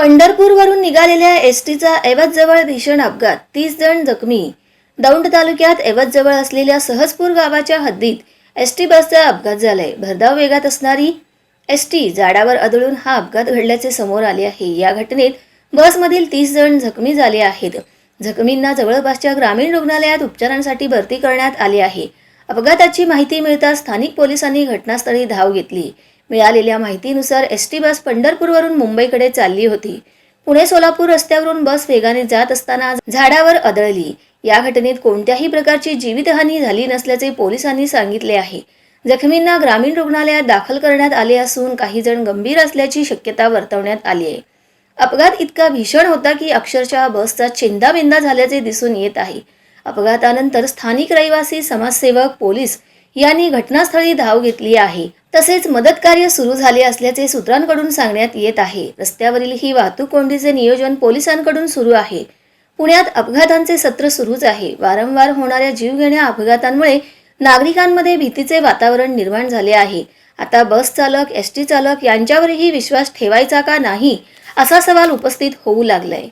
पंढरपूरवरून निघालेल्या एस टीचा एवतजवळ भीषण अपघात. तीस जण जखमी. दौंड तालुक्यात एवतजवळ असलेल्या सहजपूर गावाच्या हद्दीत एस टी बसचा अपघात झालाय. भरधाव वेगात असणारी एस टी झाडावर आदळून हा अपघात घडल्याचे समोर आले आहे. या घटनेत बसमधील तीस जण जखमी झाले आहेत. जखमींना जवळपासच्या ग्रामीण रुग्णालयात उपचारांसाठी भरती करण्यात आले आहे. अपघाताची माहिती मिळताच स्थानिक पोलिसांनी घटनास्थळी धाव घेतली. मिळालेल्या माहितीनुसार एस टी बस पंढरपूरवरून मुंबईकडे चालली होती. पुणे सोलापूर रस्त्यावरून बस वेगाने जात असताना झाडावर आदळली या घटनेत कोणत्याही प्रकारची जीवितहानी झाली नसल्याचे पोलिसांनी सांगितले आहे. जखमींना ग्रामीण रुग्णालयात दाखल करण्यात आले असून काही जण गंभीर असल्याची शक्यता वर्तवण्यात आली आहे अपघात इतका भीषण होता की अक्षरशः बसचा चिंदाबिंदा झाल्याचे दिसून येत आहे. अपघातानंतर स्थानिक रहिवासी समाजसेवक पोलीस यांनी घटनास्थळी धाव घेतली आहे. तसेच मदत कार्य सुरू झाले असल्याचे सूत्रांकडून सांगण्यात येत आहे. रस्त्यावरील ही वाहतूक कोंडीचे नियोजन पोलिसांकडून सुरू आहे. पुण्यात अपघातांचे सत्र सुरूच आहे. वारंवार होणाऱ्या जीवघेण्या अपघातांमुळे नागरिकांमध्ये भीतीचे वातावरण निर्माण झाले आहे. आता बस चालक एस टी चालक यांच्यावरही विश्वास ठेवायचा का नाही असा सवाल उपस्थित होऊ लागलाय.